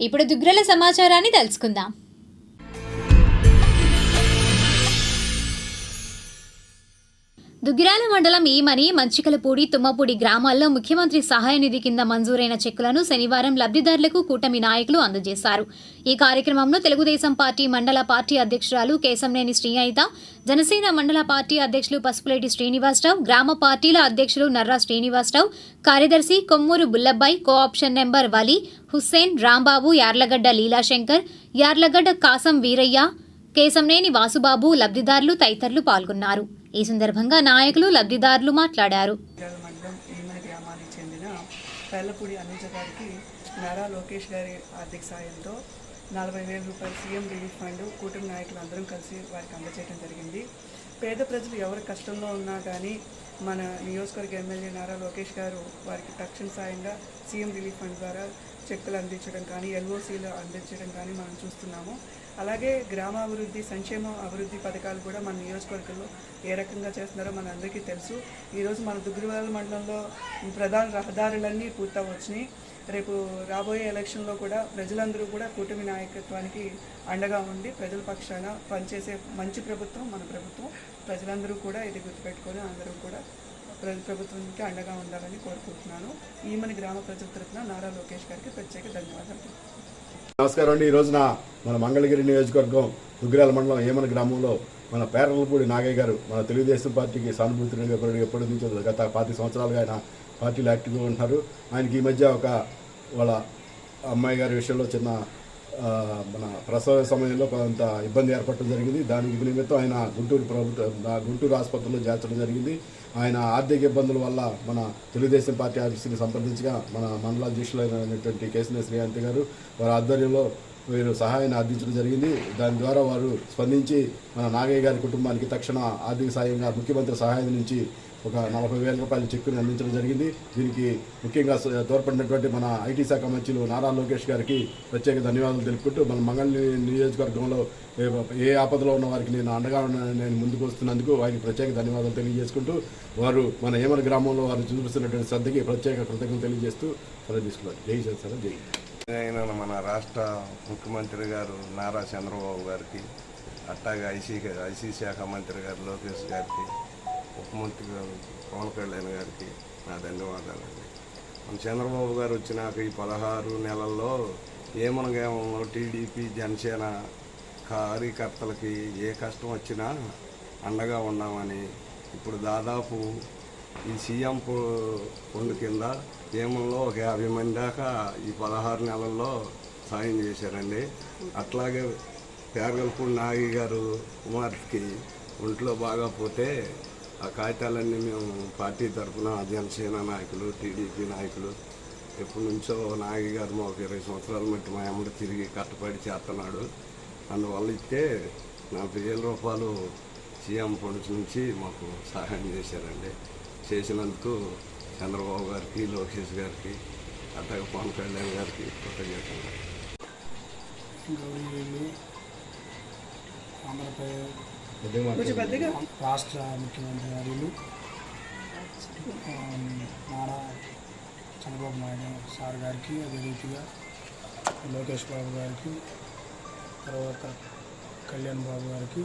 ఇప్పుడు దుగ్రల సమాచారాన్ని తెలుసుకుందాం దుగ్గిరాల మండలం ఈమని మంచికలపూడి తుమ్మపూడి గ్రామాల్లో ముఖ్యమంత్రి సహాయ నిధి కింద మంజూరైన చెక్కులను శనివారం లబ్ధిదారులకు కూటమి నాయకులు అందజేశారు. ఈ కార్యక్రమంలో తెలుగుదేశం పార్టీ మండల పార్టీ అధ్యక్షురాలు కేశంనేని శ్రీఅయిత జనసేన మండల పార్టీ అధ్యక్షులు పసుపులేటి శ్రీనివాసరావు గ్రామ పార్టీల అధ్యక్షులు నర్రా శ్రీనివాసరావు కార్యదర్శి కొమ్మూరు బుల్లబ్బాయి కోఆప్షన్ నెంబర్ వలి హుస్సేన్ రాంబాబు యార్లగడ్డ లీలాశంకర్ యార్లగడ్డ కాసం వీరయ్య కేశంనేని వాసుబాబు లబ్ధిదారులు తదితరులు పాల్గొన్నారు. ఈ సందర్భంగా నాయకులు లబ్ధిదారులు మాట్లాడారు. మండలం గ్రామానికి చెందిన పెళ్ళపూడి అనుజ గారికి నారా లోకేష్ గారి ఆర్థిక సాయంతో నలభై వేల రూపాయలు సీఎం రిలీఫ్ ఫండ్ కూటమి నాయకులు అందరం కలిసి వారికి అందజేయడం జరిగింది. పేద ప్రజలు ఎవరు కష్టంలో ఉన్నా కానీ మన నియోజకవర్గ ఎమ్మెల్యే నారా లోకేష్ గారు వారికి తక్షణ సాయంగా సీఎం రిలీఫ్ ఫండ్ ద్వారా చెక్కులు అందించడం కానీ ఎల్ఓసీలు అందించడం కానీ మనం చూస్తున్నాము. అలాగే గ్రామాభివృద్ధి సంక్షేమ అభివృద్ధి పథకాలు కూడా మన నియోజకవర్గంలో ఏ రకంగా చేస్తున్నారో మన అందరికీ తెలుసు. ఈరోజు మన దుగ్గిరివాల మండలంలో ప్రధాన రహదారులన్నీ పూర్తవచ్చినాయి రేపు రాబోయే ఎలక్షన్లో కూడా ప్రజలందరూ కూడా కూటమి నాయకత్వానికి అండగా ఉండి ప్రజల పక్షాన పనిచేసే మంచి ప్రభుత్వం మన ప్రభుత్వం. ప్రజలందరూ కూడా ఇది గుర్తుపెట్టుకొని అందరూ కూడా ప్ర- ప్రభుత్వానికి అండగా ఉండాలని కోరుకుంటున్నాను. ఈమెను గ్రామ ప్రజల తరఫున నారా లోకేష్ గారికి ప్రత్యేక ధన్యవాదాలు. నమస్కారం అండి. ఈ రోజున మన మంగళగిరి నియోజకవర్గం దుగ్గిరాల మండలం ఏమన గ్రామంలో మన పేరలపూడి నాగయ్య గారు మన తెలుగుదేశం పార్టీకి సానుభూతిగా ఎప్పటి ఎప్పటి నుంచో గత పాతి సంవత్సరాలుగా ఆయన పార్టీలో యాక్టివ్గా ఉంటున్నారు. ఆయనకి ఈ మధ్య ఒక వాళ్ళ అమ్మాయి గారి విషయంలో చిన్న మన ప్రసవ సమయంలో కొంత ఇబ్బంది ఏర్పడటం జరిగింది. దానికి నిమిత్తం ఆయన గుంటూరు ప్రభుత్వ గుంటూరు ఆసుపత్రిలో చేర్చడం జరిగింది. ఆయన ఆర్థిక ఇబ్బందుల వల్ల మన తెలుగుదేశం పార్టీ ఆఫీసుని సంప్రదించగా మన మండల అధ్యక్షులైనటువంటి కేసీనే శ్రీకాంత్ గారు వారి ఆధ్వర్యంలో వీరు సహాయాన్ని అందించడం జరిగింది. దాని ద్వారా వారు స్పందించి మన నాగయ్య గారి కుటుంబానికి తక్షణ ఆర్థిక సాయంగా ముఖ్యమంత్రి సహాయం నుంచి ఒక నలభై వేల రూపాయల చెక్కుని అందించడం జరిగింది. దీనికి ముఖ్యంగా తోడ్పడినటువంటి మన ఐటీ శాఖ మంత్రులు నారా లోకేష్ గారికి ప్రత్యేక ధన్యవాదాలు తెలుపుకుంటూ మన మంగళ నియోజకవర్గంలో ఏ- ఏ ఆపదలో ఉన్న వారికి నేను అండగా ఉన్న- నేను ముందుకు వస్తున్నందుకు వారికి ప్రత్యేక ధన్యవాదాలు తెలియజేసుకుంటూ వారు మన ఏమల గ్రామంలో వారు చూపిస్తున్నటువంటి శ్రద్ధకి ప్రత్యేక కృతజ్ఞతలు తెలియజేస్తూ సరే తీసుకున్నారు జై జనసేన జై. ఆయన మన రాష్ట్ర ముఖ్యమంత్రి గారు నారా చంద్రబాబు గారికి అట్టాగా ఐసీ ఐసీ శాఖ మంత్రి గారు లోకేష్ గారికి ముఖ్యమంత్రి గారు పవన్ కళ్యాణ్ గారికి నా ధన్యవాదాలండి. మన చంద్రబాబు గారు వచ్చినాక ఈ పదహారు నెలల్లో ఏమనగేమో టీడీపీ జనసేన కార్యకర్తలకి ఏ కష్టం వచ్చినా అండగా ఉన్నామని ఇప్పుడు దాదాపు ఈ సీఎం పు- ఫండ్ కింద ఏమంలో ఒక యాభై మంది దాకా ఈ పదహారు నెలల్లో సాయం చేశారండి. అట్లాగే పేరగల్పూడి నాగి గారు కుమార్తెకి ఒంట్లో బాగా పోతే ఆ కాగితాలన్నీ మేము పార్టీ తరఫున జనసేన నాయకులు టీడీపీ నాయకులు ఎప్పటి నుంచో నాగి గారు మాకు ఇరవై సంవత్సరాల మట్టి మా అమ్మడు తిరిగి కట్టపడి చేస్తున్నాడు. అందువల్ల ఇస్తే నలభై వేల రూపాయలు సీఎం ఫండ్స్ నుంచి మాకు సహాయం చేశారండి. చేసినందుకు చంద్రబాబు గారికి లోకేష్ గారికి అట్లాగే పవన్ కళ్యాణ్ గారికి కృతజ్ఞతలు. గౌరీలు ఆంధ్రప్రదేశ్ రాష్ట్ర ముఖ్యమంత్రి వర్యులు ఆ, నారా చంద్రబాబు నాయుడు సార్ గారికి అదే రీతిగా లోకేష్ బాబు గారికి తర్వాత కళ్యాణ్ బాబు గారికి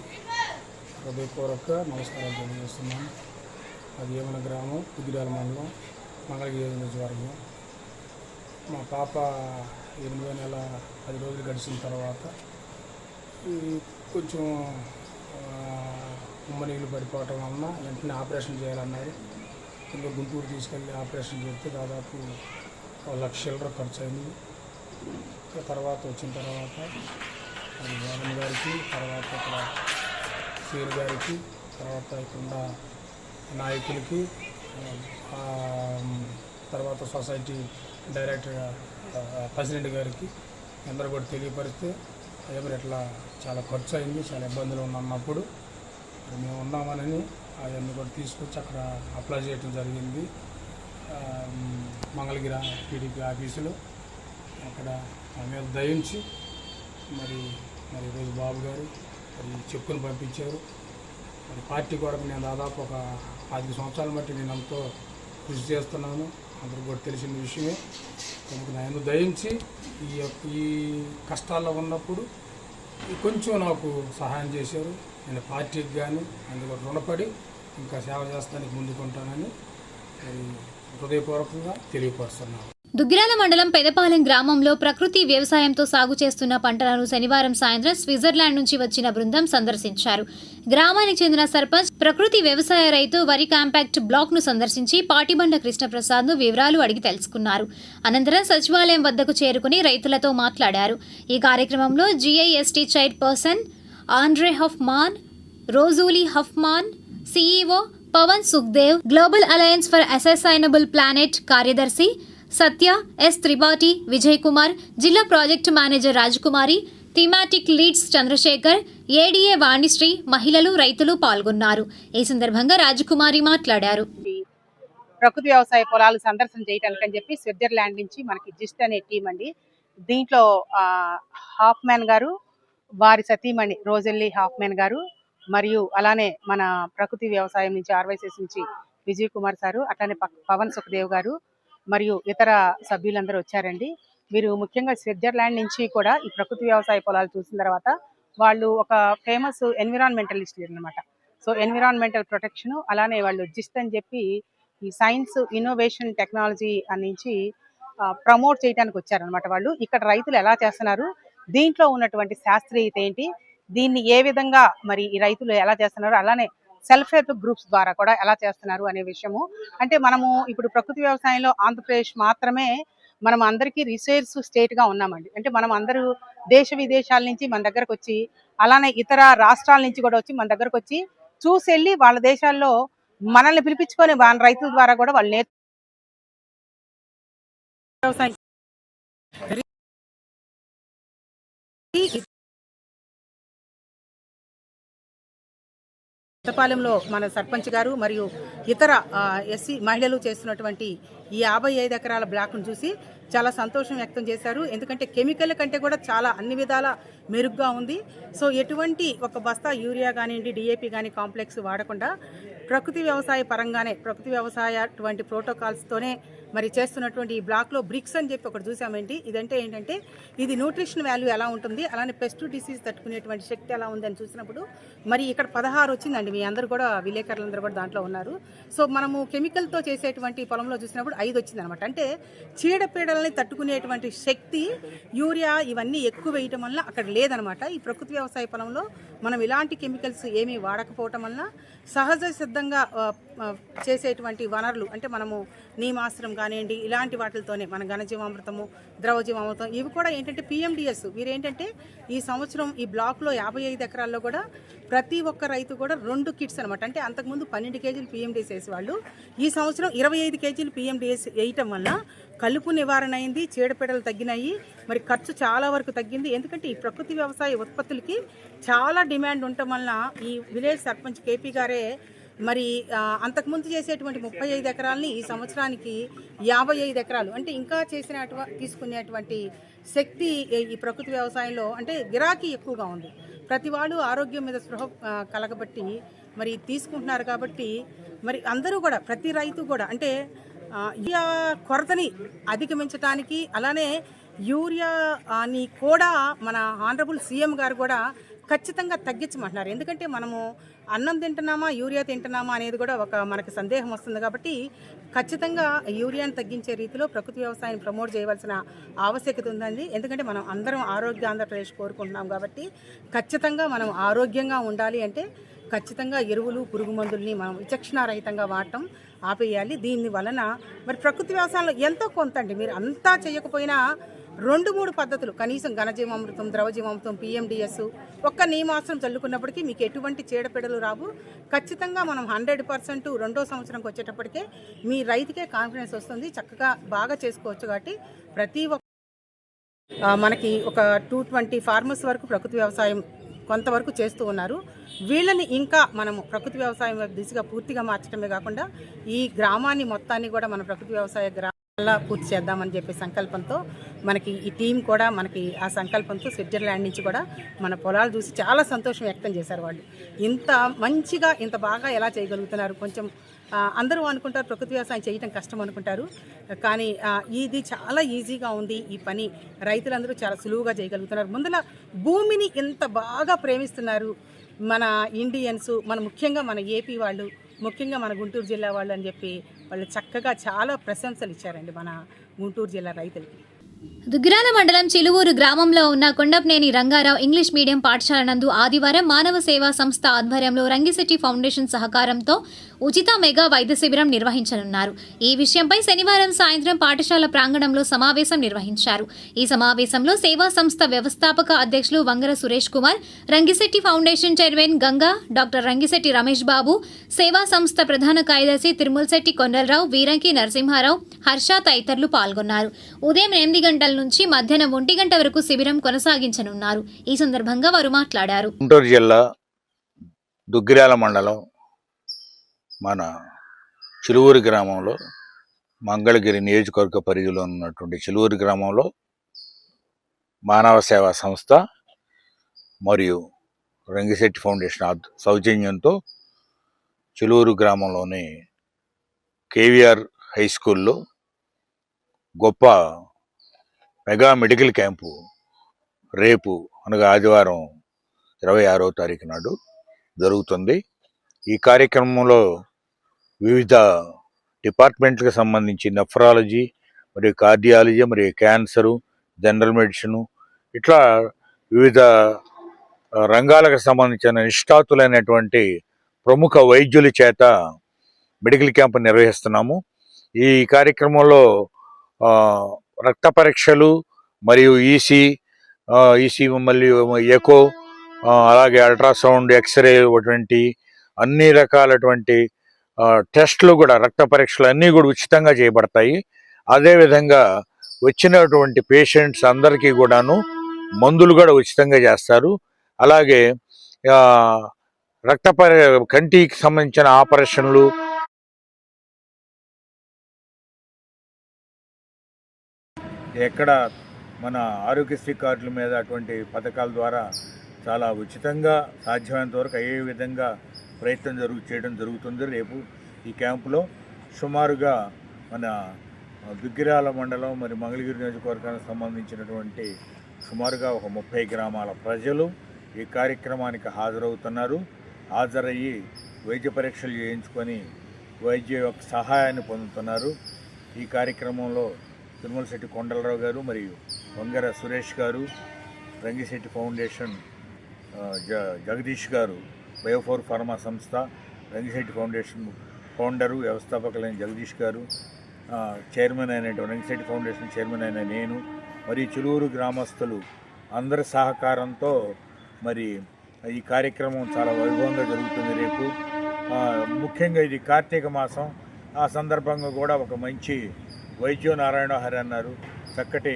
హృదయపూర్వక నమస్కారాలు తెలియజేస్తున్నాను. అది ఏమన గ్రామం కుదిరాల మండలం మంగళగిరి నియోజకవర్గం. మా పాప ఎనిమిదో నెల పది రోజులు గడిచిన తర్వాత కొంచెం ఉమ్మ నీళ్ళు పడిపోవటం వలన వెంటనే ఆపరేషన్ చేయాలన్నారు. ఇంకా గుంటూరు తీసుకెళ్ళి ఆపరేషన్ చేస్తే దాదాపు ఒక లక్ష చిల్లర ఖర్చు అయింది తర్వాత వచ్చిన తర్వాత అది జగన్ గారికి తర్వాత ఇక్కడ సీర్ గారికి తర్వాత ఇక్కడ నాయకులకి తర్వాత సొసైటీ డైరెక్టర్ ప్రెసిడెంట్ గారికి అందరూ కూడా తెలియపరిస్తే లేబర్ ఇట్లా చాలా ఖర్చు అయింది చాలా ఇబ్బందులు ఉన్నప్పుడు. మేము ఉన్నామని అవన్నీ కూడా తీసుకొచ్చి అక్కడ అప్లై చేయడం జరిగింది. మంగళగిరి టీడీపీ ఆఫీసులో అక్కడ మా మీద దయించి మరి మరి ఈరోజు బాబు గారు మరి చెక్కును పంపించారు. మరి పార్టీ కూడా నేను దాదాపు ఒక పది సంవత్సరాల బట్టి నేను ఎంతో కృషి చేస్తున్నాను. అందరూ కూడా తెలిసిన విషయమే. తమకు నన్ను దయించి ఈ ఈ కష్టాల్లో ఉన్నప్పుడు కొంచెం నాకు సహాయం చేశారు. నేను పార్టీకి కానీ అందులో రుణపడి ఇంకా సేవ చేస్తానికి ముందుకుంటానని హృదయపూర్వకంగా తెలియపరుస్తున్నాను. దుగ్గిరాల మండలం పెదపాలెం గ్రామంలో ప్రకృతి వ్యవసాయంతో సాగు చేస్తున్న పంటలను శనివారం సాయంత్రం స్విట్జర్లాండ్ నుంచి వచ్చిన బృందం సందర్శించారు. గ్రామానికి చెందిన సర్పంచ్ ప్రకృతి వ్యవసాయ రైతు వరి కాంపాక్ట్ బ్లాక్ను సందర్శించి పాటిబండ కృష్ణప్రసాద్ను వివరాలు అడిగి తెలుసుకున్నారు. అనంతరం సచివాలయం వద్దకు చేరుకుని రైతులతో మాట్లాడారు. ఈ కార్యక్రమంలో GIST chairperson Andre Hoffmann Rosalie Hoffmann CEO Pavan Sukhdev global alliance for a sustainable planet కార్యదర్శి సత్య ఎస్ త్రిపాఠి విజయ్ కుమార్ జిల్లా project manager Rajakumari thematic leads Chandrashekar ADA Vanishree మహిళలు రైతులు పాల్గొన్నారు. ఈ సందర్భంగా రాజకుమారి మాట్లాడారు. ప్రకృతి వ్యవసాయ పొలాలు సందర్శన చేయడానికి అని చెప్పి స్విట్జర్లాండ్ నుంచి మనకి జిస్ట్ అనే టీం అండి. దీంట్లో హాఫ్ మ్యాన్ గారు వారి సతీమణి రోజెల్లి హాఫ్ మ్యాన్ గారు మరియు అలానే మన ప్రకృతి వ్యవసాయం నుంచి ఆర్వైసెస్ నుంచి విజయ్ కుమార్ సారు అట్లానే పవన్ సుఖదేవ్ గారు మరియు ఇతర సభ్యులందరూ వచ్చారండి. మీరు ముఖ్యంగా స్విట్జర్లాండ్ నుంచి కూడా ఈ ప్రకృతి వ్యవసాయ పొలాలు చూసిన తర్వాత వాళ్ళు ఒక ఫేమస్ ఎన్విరాన్మెంటలిస్ట్ అనమాట సో ఎన్విరాన్మెంటల్ ప్రొటెక్షన్ అలానే వాళ్ళు జిస్ట్ అని చెప్పి ఈ సైన్స్ ఇన్నోవేషన్ టెక్నాలజీ నుంచి ప్రమోట్ చేయడానికి వచ్చారనమాట వాళ్ళు. ఇక్కడ రైతులు ఎలా చేస్తున్నారు? దీంట్లో ఉన్నటువంటి శాస్త్రీయత ఏంటి? దీన్ని ఏ విధంగా మరి ఈ రైతులు ఎలా చేస్తున్నారు? అలానే సెల్ఫ్ హెల్ప్ గ్రూప్స్ ద్వారా కూడా ఎలా చేస్తున్నారు అనే విషయము. అంటే మనము ఇప్పుడు ప్రకృతి వ్యవసాయంలో ఆంధ్రప్రదేశ్ మాత్రమే మనం అందరికీ రిసోర్స్ స్టేట్గా ఉన్నామండి. అంటే మనం అందరూ దేశ విదేశాల నుంచి మన దగ్గరకు వచ్చి అలానే ఇతర రాష్ట్రాల నుంచి కూడా వచ్చి మన దగ్గరకు వచ్చి చూసి వెళ్ళి వాళ్ళ దేశాల్లో మనల్ని పిలిపించుకొని వాళ్ళ రైతుల ద్వారా కూడా వాళ్ళు నేర్చు వ్యవసాయం కొత్తపాలెంలో మన సర్పంచ్ గారు మరియు ఇతర ఎస్సీ మహిళలు చేస్తున్నటువంటి ఈ యాభై ఐదు ఎకరాల బ్లాక్ను చూసి చాలా సంతోషం వ్యక్తం చేశారు. ఎందుకంటే కెమికల్ కంటే కూడా చాలా అన్ని విధాల మెరుగ్గా ఉంది. సో ఎటువంటి ఒక బస్తా యూరియా కానివ్వండి డిఏపి కానీ కాంప్లెక్స్ వాడకుండా ప్రకృతి వ్యవసాయ పరంగానే ప్రకృతి వ్యవసాయ అటువంటి ప్రోటోకాల్స్తోనే మరి చేస్తున్నటువంటి ఈ బ్లాక్లో బ్రిక్స్ అని చెప్పి ఒకటి చూసామండి. ఇదంటే ఏంటంటే ఇది న్యూట్రిషన్ వాల్యూ ఎలా ఉంటుంది అలానే పెస్ట్ డిసీజ్ తట్టుకునేటువంటి శక్తి ఎలా ఉందని చూసినప్పుడు మరి ఇక్కడ పదహారు వచ్చిందండి. మీ అందరూ కూడా విలేకరులందరూ కూడా దాంట్లో ఉన్నారు. సో మనము కెమికల్తో చేసేటువంటి పొలంలో చూసినప్పుడు ఐదు వచ్చింది అనమాట అంటే చీడపీడలని తట్టుకునేటువంటి శక్తి యూరియా ఇవన్నీ ఎక్కువ వేయటం వల్ల అక్కడ లేదనమాట ఈ ప్రకృతి వ్యవసాయ పొలంలో మనం ఇలాంటి కెమికల్స్ ఏమీ వాడకపోవటం వల్ల సహజ సిద్ధంగా చేసేటువంటి వనరులు అంటే మనము నీమాశ్రం కానివ్వండి ఇలాంటి వాటితోనే మన ఘనజీవామృతము ద్రవజీవామృతం ఇవి కూడా ఏంటంటే పిఎండిఎస్ వీరేంటంటే ఈ సంవత్సరం ఈ బ్లాక్లో యాభై ఐదు ఎకరాల్లో కూడా ప్రతి ఒక్క రైతు కూడా రెండు కిట్స్ అనమాట అంటే అంతకుముందు పన్నెండు కేజీలు పిఎండిఎస్ వేసేవాళ్ళు. ఈ సంవత్సరం ఇరవై ఐదు కేజీలు పిఎండిఎస్ వేయటం వల్ల కలుపు నివారణ అయింది చీడపీడలు తగ్గినాయి. మరి ఖర్చు చాలా వరకు తగ్గింది. ఎందుకంటే ఈ ప్రకృతి వ్యవసాయ ఉత్పత్తులకి చాలా డిమాండ్ ఉండటం వలన ఈ విలేజ్ సర్పంచ్ కేపీ గారే మరి అంతకుముందు చేసేటువంటి ముప్పై ఐదు ఎకరాలని ఈ సంవత్సరానికి యాభై ఐదు ఎకరాలు. అంటే ఇంకా చేసిన తీసుకునేటువంటి శక్తి ఈ- ప్రకృతి వ్యవసాయంలో అంటే గిరాకీ ఎక్కువగా ఉంది. ప్రతి వాళ్ళు ఆరోగ్యం మీద స్పృహ కలగబట్టి మరి తీసుకుంటున్నారు కాబట్టి మరి అందరూ కూడా ప్రతి రైతు కూడా అంటే యూరియా కొరతని అధిగమించడానికి అలానే యూరియా అని కూడా మన ఆనరబుల్ సీఎం గారు కూడా ఖచ్చితంగా తగ్గించమంటున్నారు. ఎందుకంటే మనము అన్నం తింటున్నామా యూరియా తింటున్నామా అనేది కూడా ఒక మనకు సందేహం వస్తుంది కాబట్టి ఖచ్చితంగా యూరియాను తగ్గించే రీతిలో ప్రకృతి వ్యవసాయాన్ని ప్రమోట్ చేయవలసిన ఆవశ్యకత ఉందండి. ఎందుకంటే మనం అందరం ఆరోగ్య ఆంధ్రప్రదేశ్ కోరుకుంటున్నాం కాబట్టి ఖచ్చితంగా మనం ఆరోగ్యంగా ఉండాలి అంటే ఖచ్చితంగా ఎరువులు పురుగు మందుల్ని మనం విచక్షణారహితంగా వాడటం ఆపేయాలి. దీని వలన మరి ప్రకృతి వ్యవసాయంలో ఎంతో కొంత అండి. మీరు అంతా చేయకపోయినా రెండు మూడు పద్ధతులు. కనీసం ఘనజీవామృతం ద్రవజీవామృతం పిఎండిఎస్ ఒక్క నియమాసనం చల్లుకున్నప్పటికీ మీకు ఎటువంటి చీడపీడలు రావు. ఖచ్చితంగా మనం హండ్రెడ్ పర్సెంట్ రెండో సంవత్సరంకి వచ్చేటప్పటికే మీ రైతుకే కాన్ఫిడెన్స్ వస్తుంది. చక్కగా బాగా చేసుకోవచ్చు కాబట్టి ప్రతి ఒక్క మనకి ఒక టూ ట్వంటీ ఫార్మర్స్ వరకు ప్రకృతి వ్యవసాయం కొంతవరకు చేస్తూ ఉన్నారు. వీళ్ళని ఇంకా మనము ప్రకృతి వ్యవసాయం దిశగా పూర్తిగా మార్చడమే కాకుండా ఈ గ్రామాన్ని మొత్తాన్ని కూడా మన ప్రకృతి వ్యవసాయ గ్రామాల పూర్తి చేద్దామని చెప్పే సంకల్పంతో మనకి ఈ టీం కూడా మనకి ఆ సంకల్పంతో స్విట్జర్లాండ్ నుంచి కూడా మన పొలాలు చూసి చాలా సంతోషం వ్యక్తం చేశారు వాళ్ళు. ఇంత మంచిగా ఇంత బాగా ఎలా చేయగలుగుతున్నారు? కొంచెం అందరూ అనుకుంటారు ప్రకృతి వ్యవసాయం చేయటం కష్టం అనుకుంటారు. కానీ ఇది చాలా ఈజీగా ఉంది ఈ పని. రైతులందరూ చాలా సులువుగా చేయగలుగుతున్నారు. ముందల భూమిని ఎంత బాగా ప్రేమిస్తున్నారు మన ఇండియన్స్ మన ముఖ్యంగా మన ఏపీ వాళ్ళు. ముఖ్యంగా మన గుంటూరు జిల్లా వాళ్ళు అని చెప్పి వాళ్ళు చక్కగా చాలా ప్రశంసలు ఇచ్చారండి మన గుంటూరు జిల్లా రైతులకి. దుగ్గిరాల మండలం చిలువూరు గ్రామంలో ఉన్న కొండపనేని రంగారావు ఇంగ్లీష్ మీడియం పాఠశాల నందు ఆదివారం మానవ సేవా సంస్థ ఆధ్వర్యంలో రంగిశెట్టి ఫౌండేషన్ సహకారంతో ఉచిత మెగా వైద్య శిబిరం నిర్వహించనున్నారు. ఈ విషయంపై శనివారం సాయంత్రం పాఠశాల ప్రాంగణంలో సమావేశం నిర్వహించారు. ఈ సమావేశంలో సేవా సంస్థ వ్యవస్థాపక అధ్యక్షులు Vangara Suresh Kumar Rangisetti foundation chairman Ganga doctor Rangisetti Ramesh Babu సేవా సంస్థ ప్రధాన కార్యదర్శి తిరుమలశెట్టి కొండలరావు వీరంకి నరసింహారావు హర్ష తదితరులు పాల్గొన్నారు. ఉదయం ఎనిమిది గంటల నుంచి మధ్యాహ్నం ఒంటి గంట వరకు శిబిరం కొనసాగించనున్నారు. ఈ సందర్భంగా వారు మాట్లాడారు. గుంటూరు జిల్లా దుగ్గిరాల మండలం మన చిలువూరు గ్రామంలో మంగళగిరి నియోజకవర్గ పరిధిలో ఉన్నటువంటి చిలువూరు గ్రామంలో మానవ సేవా సంస్థ మరియు రంగిశెట్టి ఫౌండేషన్ సౌజన్యంతో చిలువూరు గ్రామంలోని కేవీఆర్ హై స్కూల్లో గొప్ప మెగా మెడికల్ క్యాంపు రేపు అనగా ఆదివారం ఇరవై ఆరో తారీఖు నాడు జరుగుతుంది. ఈ కార్యక్రమంలో వివిధ డిపార్ట్మెంట్లకు సంబంధించి నెఫ్రాలజీ మరియు కార్డియాలజీ మరియు క్యాన్సరు జనరల్ మెడిసిన్ ఇట్లా వివిధ రంగాలకు సంబంధించిన నిష్ఠాతులైనటువంటి ప్రముఖ వైద్యుల చేత మెడికల్ క్యాంప్ నిర్వహిస్తున్నాము. ఈ కార్యక్రమంలో రక్త పరీక్షలు మరియు ఈసీ ఈసీ మళ్ళీ ఎకో అలాగే అల్ట్రాసౌండ్ ఎక్స్రే అటువంటి అన్ని రకాలటువంటి టెస్ట్లు కూడా రక్త పరీక్షలు అన్నీ కూడా ఉచితంగా చేయబడతాయి. అదేవిధంగా వచ్చినటువంటి పేషెంట్స్ అందరికీ కూడాను మందులు కూడా ఉచితంగా చేస్తారు. అలాగే రక్త పరి కంటికి సంబంధించిన ఆపరేషన్లు ఎక్కడ మన ఆరోగ్యశ్రీ కార్డుల మీద అటువంటి పథకాల ద్వారా చాలా ఉచితంగా సాధ్యమైనంత వరకు అయ్యే విధంగా ప్రయత్నం జరుగు చేయడం జరుగుతుంది. రేపు ఈ క్యాంపులో సుమారుగా మన దుగ్గిరాల మండలం మరి మంగళగిరి నియోజకవర్గానికి సంబంధించినటువంటి సుమారుగా ఒక ముప్పై గ్రామాల ప్రజలు ఈ కార్యక్రమానికి హాజరవుతున్నారు. హాజరయ్యి వైద్య పరీక్షలు చేయించుకొని వైద్య యొక్క సహాయాన్ని పొందుతున్నారు. ఈ కార్యక్రమంలో తిరుమలశెట్టి కొండలరావు గారు మరియు వంగర సురేష్ గారు రంగిశెట్టి ఫౌండేషన్ జ జగదీష్ గారు బయోఫోర్ ఫార్మా సంస్థ రంగిశెట్టి ఫౌండేషన్ ఫౌండరు వ్యవస్థాపకులైన జగదీష్ గారు చైర్మన్ అయిన రంగిశెట్టి ఫౌండేషన్ చైర్మన్ అయిన నేను మరియు చిలువురు గ్రామస్తులు అందరి సహకారంతో మరి ఈ కార్యక్రమం చాలా వైభవంగా జరుగుతుంది రేపు. ముఖ్యంగా ఇది కార్తీక మాసం. ఆ సందర్భంగా కూడా ఒక మంచి వైద్యో నారాయణ హరి అన్నారు. చక్కటి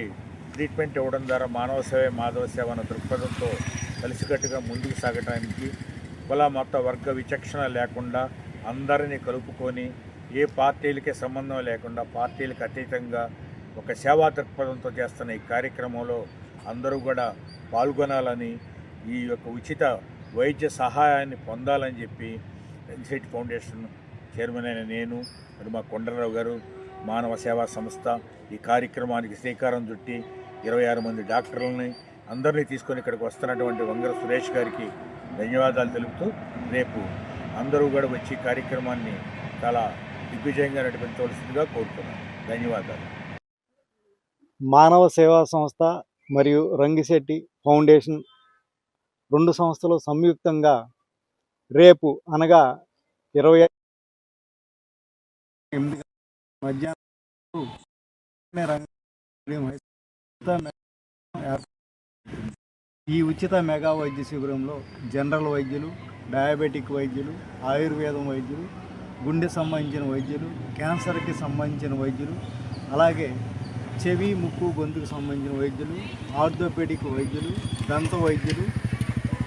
ట్రీట్మెంట్ ఇవ్వడం ద్వారా మానవ సేవ మాధవ సేవ అన్న దృక్పథంతో కలిసికట్టుగా ముందుకు సాగటానికి కుల మత వర్గ విచక్షణ లేకుండా అందరినీ కలుపుకొని ఏ పార్టీలకే సంబంధం లేకుండా పార్టీలకు అతీతంగా ఒక సేవా దృక్పథంతో చేస్తున్న ఈ కార్యక్రమంలో అందరూ కూడా పాల్గొనాలని ఈ యొక్క ఉచిత వైద్య సహాయాన్ని పొందాలని చెప్పి ఎన్సైట్ ఫౌండేషన్ చైర్మన్ అయిన నేను మరి మా కొండరావు గారు మానవ సేవా సంస్థ ఈ కార్యక్రమానికి శ్రీకారం చుట్టి ఇరవై ఆరు మంది డాక్టర్లని అందరినీ తీసుకొని ఇక్కడికి వస్తున్నటువంటి వంగర సురేష్ గారికి ధన్యవాదాలు తెలుపుతూ రేపు అందరూ కూడా వచ్చి కార్యక్రమాన్ని చాలా దిగ్విజయంగా నడిపించవలసిందిగా కోరుతున్నాను ధన్యవాదాలు. మానవ సేవా సంస్థ మరియు రంగిశెట్టి ఫౌండేషన్ రెండు సంస్థలు సంయుక్తంగా రేపు అనగా ఇరవై ఎనిమిది మధ్యాహ్నం ఈ ఉచిత మెగా వైద్య శిబిరంలో జనరల్ వైద్యులు డయాబెటిక్ వైద్యులు ఆయుర్వేదం వైద్యులు గుండె సంబంధించిన వైద్యులు క్యాన్సర్కి సంబంధించిన వైద్యులు అలాగే చెవి ముక్కు గొంతుకు సంబంధించిన వైద్యులు ఆర్థోపెడిక్ వైద్యులు దంత వైద్యులు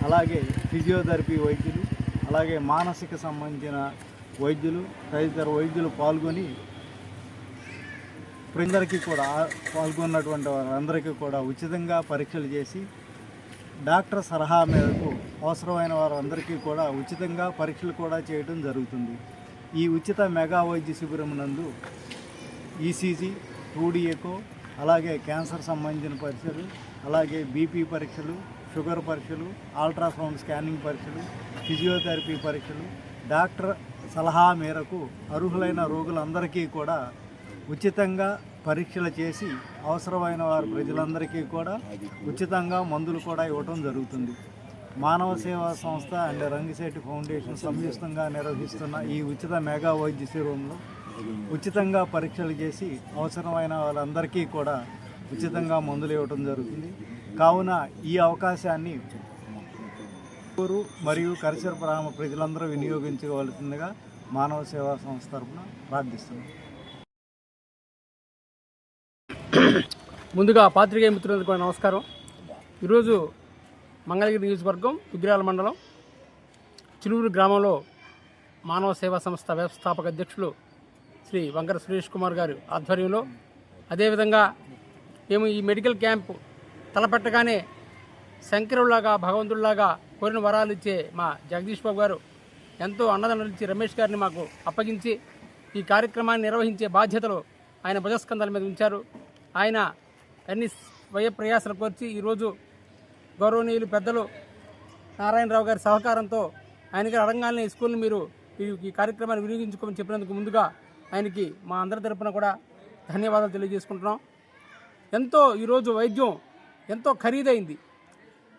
అలాగే ఫిజియోథెరపీ వైద్యులు అలాగే మానసిక సంబంధించిన వైద్యులు తదితర వైద్యులు పాల్గొని ప్రజలకి కూడా పాల్గొన్నటువంటి వారందరికీ కూడా ఉచితంగా పరీక్షలు చేసి డాక్టర్ సలహా మేరకు అవసరమైన వారందరికీ కూడా ఉచితంగా పరీక్షలు కూడా చేయడం జరుగుతుంది. ఈ ఉచిత మెగా వైద్య శిబిరం నందు ఈసీజీ టూడిఎకో అలాగే క్యాన్సర్ సంబంధించిన పరీక్షలు అలాగే బీపీ పరీక్షలు షుగర్ పరీక్షలు అల్ట్రాసౌండ్ స్కానింగ్ పరీక్షలు ఫిజియోథెరపీ పరీక్షలు డాక్టర్ సలహా మేరకు అర్హులైన రోగులందరికీ కూడా ఉచితంగా పరీక్షలు చేసి అవసరమైన వారు ప్రజలందరికీ కూడా ఉచితంగా మందులు కూడా ఇవ్వటం జరుగుతుంది. మానవ సేవా సంస్థ అండ్ రంగిశెట్టి ఫౌండేషన్ సంయుక్తంగా నిర్వహిస్తున్న ఈ ఉచిత మెగా వైద్య శిబిరంలో ఉచితంగా పరీక్షలు చేసి అవసరమైన వాళ్ళందరికీ కూడా ఉచితంగా మందులు ఇవ్వటం జరుగుతుంది. కావున ఈ అవకాశాన్ని ఊరు మరియు కరిసర గ్రామ ప్రజలందరూ వినియోగించుకోవాల్సిందిగా మానవ సేవా సంస్థ తరఫున ప్రార్థిస్తున్నాం. ముందుగా పాత్రికేయ మిత్రులకు నమస్కారం. ఈరోజు మంగళగిరి నియోజకవర్గం విగ్రహాల మండలం చిలువురు గ్రామంలో మానవ సేవా సంస్థ వ్యవస్థాపక అధ్యక్షులు శ్రీ వంకర సురేష్ కుమార్ గారు ఆధ్వర్యంలో అదేవిధంగా మేము ఈ మెడికల్ క్యాంప్ తలపెట్టగానే శంకరులాగా భగవంతుడిలాగా కోరిన వరాలు ఇచ్చే మా జగదీష్ బాబు గారు ఎంతో అన్నదండలు రమేష్ గారిని మాకు అప్పగించి ఈ కార్యక్రమాన్ని నిర్వహించే బాధ్యతలు ఆయన భుజస్కంధాల మీద ఉంచారు. ఆయన అన్ని వయ ప్రయాసలు కోర్చి ఈరోజు గౌరవనీయులు పెద్దలు నారాయణరావు గారి సహకారంతో ఆయనకి అడగాలని ఈ స్కూల్ని మీరు ఈ- ఈ కార్యక్రమాన్ని వినియోగించుకోమని చెప్పినందుకు ముందుగా ఆయనకి మా అందరి తరపున కూడా ధన్యవాదాలు తెలియజేసుకుంటున్నాం. ఎంతో ఈరోజు వైద్యం ఎంతో ఖరీదైంది.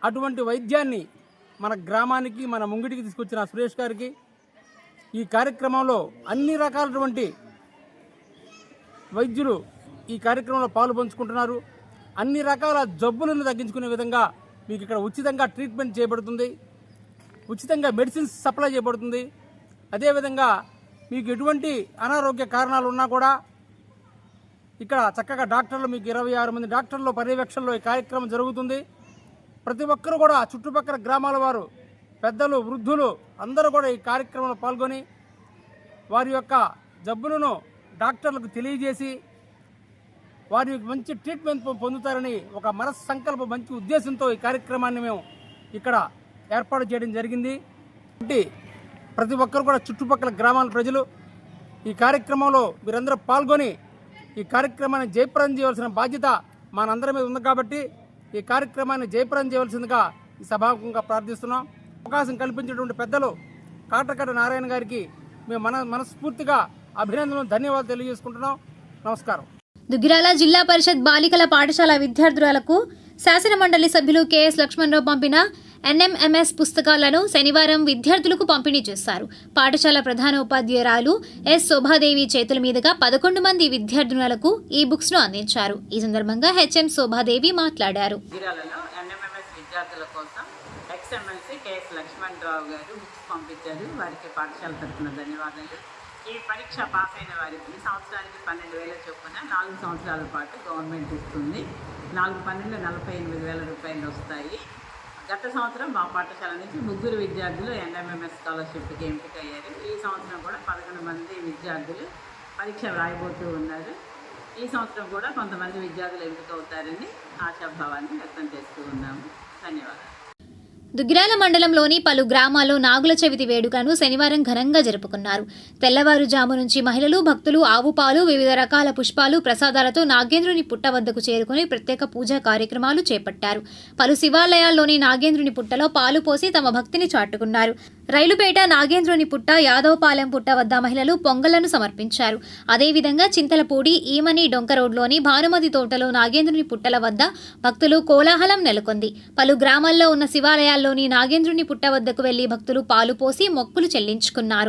అటువంటి వైద్యాన్ని మన గ్రామానికి మన ముంగిటికి తీసుకొచ్చిన సురేష్ గారికి ఈ కార్యక్రమంలో అన్ని రకాలటువంటి వైద్యులు ఈ కార్యక్రమంలో పాలు పంచుకుంటున్నారు. అన్ని రకాల జబ్బులను తగ్గించుకునే విధంగా మీకు ఇక్కడ ఉచితంగా ట్రీట్మెంట్ చేయబడుతుంది. ఉచితంగా మెడిసిన్స్ సప్లై చేయబడుతుంది. అదేవిధంగా మీకు ఎటువంటి అనారోగ్య కారణాలు ఉన్నా కూడా ఇక్కడ చక్కగా డాక్టర్లు మీకు ఇరవై ఆరు మంది డాక్టర్ల పర్యవేక్షణలో ఈ కార్యక్రమం జరుగుతుంది. ప్రతి ఒక్కరు కూడా చుట్టుపక్కల గ్రామాల వారు పెద్దలు వృద్ధులు అందరూ కూడా ఈ కార్యక్రమంలో పాల్గొని వారి యొక్క జబ్బులను డాక్టర్లకు తెలియజేసి వారి మంచి ట్రీట్మెంట్ పొందుతారని ఒక మనస్సంకల్ప మంచి ఉద్దేశంతో ఈ కార్యక్రమాన్ని మేము ఇక్కడ ఏర్పాటు చేయడం జరిగింది. అంటే ప్రతి ఒక్కరు కూడా చుట్టుపక్కల గ్రామాల ప్రజలు ఈ కార్యక్రమంలో మీరందరూ పాల్గొని ఈ కార్యక్రమాన్ని జయప్రదం చేయవలసిన బాధ్యత మనందరి మీద ఉంది కాబట్టి ఈ కార్యక్రమాన్ని జయప్రదం చేయవలసిందిగా ఈ సభాముఖంగా ప్రార్థిస్తున్నాం. అవకాశం కల్పించినటువంటి పెద్దలు కాటకట నారాయణ గారికి మేము మన మనస్ఫూర్తిగా అభినందనలు ధన్యవాదాలు తెలియజేసుకుంటున్నాం. నమస్కారం. దుగ్గిరాల జిల్లా పరిషత్ బాలికల పాఠశాల విద్యార్థులకు శాసనమండలి సభ్యులు కెఎస్ లక్ష్మణరావు పంపిన ఎన్ఎంఎంఎస్ పుస్తకాలను శనివారం విద్యార్థులకు పంపిణీ చేశారు. పాఠశాల ప్రధాన ఉపాధ్యాయురాలు ఎస్. శోభాదేవి చేతుల మీదుగా పదకొండు మంది విద్యార్థినులకు ఈ బుక్స్ను అందించారు. ఈ సందర్భంగా హెచ్ఎం శోభాదేవి మాట్లాడారు. ఎక్స్ఎంఎల్సీ కేఎస్ లక్ష్మణరావు గారు బుక్స్ పంపించారు. వారికి పాఠశాల తరఫున ధన్యవాదాలు. ఈ పరీక్ష పాస్ అయిన వారికి సంవత్సరానికి పన్నెండు వేల చొప్పున నాలుగు సంవత్సరాల పాటు గవర్నమెంట్ ఇస్తుంది. నాలుగు పన్నెండు నలభై ఎనిమిది వేల రూపాయలు వస్తాయి. గత సంవత్సరం మా పాఠశాల నుంచి ముగ్గురు విద్యార్థులు ఎన్ఎంఎంఎస్ స్కాలర్షిప్కి ఎంపిక అయ్యారు ఈ సంవత్సరం కూడా పదకొండు మంది విద్యార్థులు పరీక్ష రాయబోతూ ఉన్నారు. ఈ సంవత్సరం కూడా కొంతమంది విద్యార్థులు ఎంపిక అవుతారని ఆశాభావాన్ని వ్యక్తం చేస్తూ ఉన్నాము. ధన్యవాదాలు. దుగ్గిరాల మండలంలోని పలు గ్రామాల్లో నాగుల చవితి వేడుకను శనివారం ఘనంగా జరుపుకున్నారు. తెల్లవారుజాము నుంచి మహిళలు భక్తులు ఆవు పాలు వివిధ రకాల పుష్పాలు ప్రసాదాలతో నాగేంద్రుని పుట్ట వద్దకు చేరుకుని ప్రత్యేక పూజా కార్యక్రమాలు చేపట్టారు. పలు శివాలయాల్లోని నాగేంద్రుని పుట్టలో పాలు పోసి తమ భక్తిని చాటుకున్నారు. రైలుపేట నాగేంద్రుని పుట్ట యాదవపాలెం పుట్ట వద్ద మహిళలు పొంగళ్ళను సమర్పించారు. అదేవిధంగా చింతలపూడి ఈమని డొంక రోడ్లోని భానుమతి తోటలో నాగేంద్రుని పుట్టల వద్ద భక్తులు కోలాహలం నెలకొంది. పలు గ్రామాల్లో ఉన్న శివాలయాల్లోని నాగేంద్రుని పుట్ట వద్దకు వెళ్ళి భక్తులు పాలు పోసి మొక్కులు చెల్లించుకున్నారు.